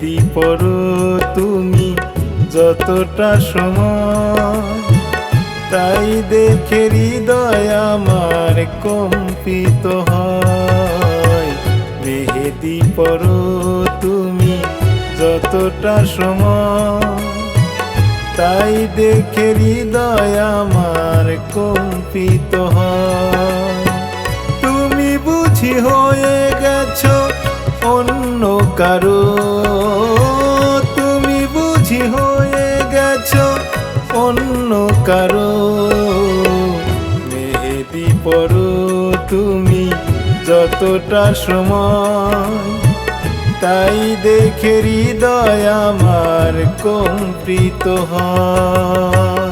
মেহেদি পরো তুমি যতটা সময়। তাই দেখে হৃদয় আমার কম্পিত হয়। মেহেদি পরো তুমি যতটা সময়। তাই দেখে হৃদয় আমার কম্পিত হয়। তুমি বুঝি হয়ে গেছো অন্য কারও। তুমি বুঝি হয়ে গেছো অন্য কারও। মেহেদি পরো তুমি যতটা সময়, তাই দেখে হৃদয় আমার কম্পিত হয়।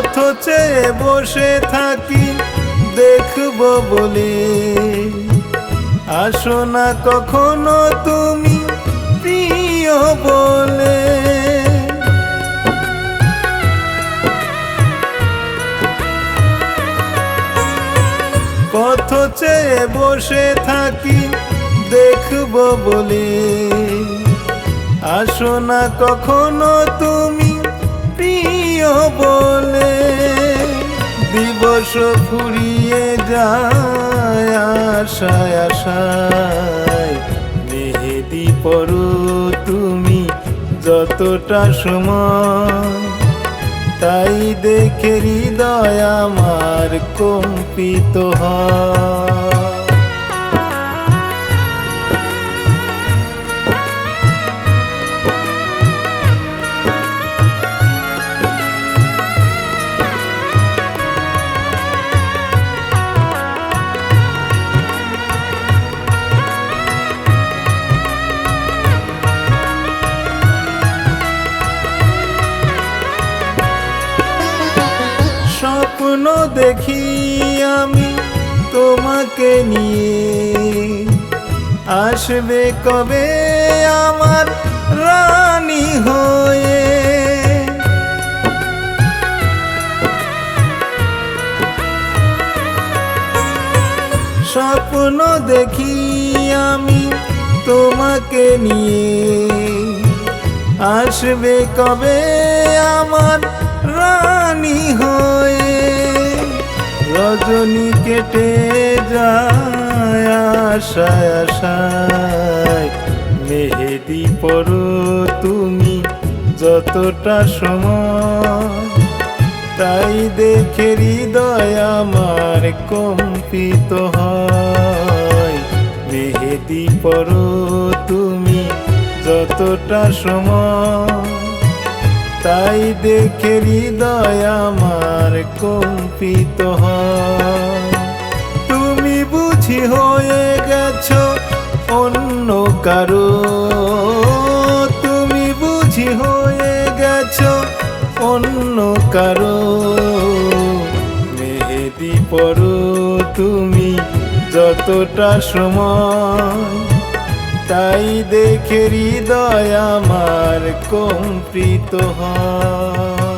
পথ চেয়ে বসে থাকি, দেখব বলে। আসো না কখনো তুমি প্রিয় বলে। পথ চেয়ে বসে থাকি, দেখব বলে। আসো না কখনো তুমি প্রিয় দিবস ফুরিয়ে যায় আশায় আশায়। মেহেদি পড়ো তুমি যতটা সময়, তাই দেখে হৃদয় আমার কম্পিত হয়। দেখি আমি তোমাকে নিয়ে। আসবে কবে আমার রানী হয়ে? স্বপ্ন দেখি আমি তোমাকে নিয়ে। আসবে কবে আমার রানী হয়ে? রজনী কেটে যায় আশায় আশায়। মেহেদি পড়ো তুমি যতটা সময়, তাই দেখে হৃদয় আমার কম্পিত হয়। মেহেদি পড়ো তুমি যতটা সময় তাই দেখে হৃদয় আমার কম্পিত তুমি বুঝি হয়ে গেছো অন্য কারও। তুমি বুঝি হয়ে গেছো অন্য কারও। মেহেদি পড়ো তুমি যতটা সময় তাই দেখে হৃদয় আমার কম্পিত হয়।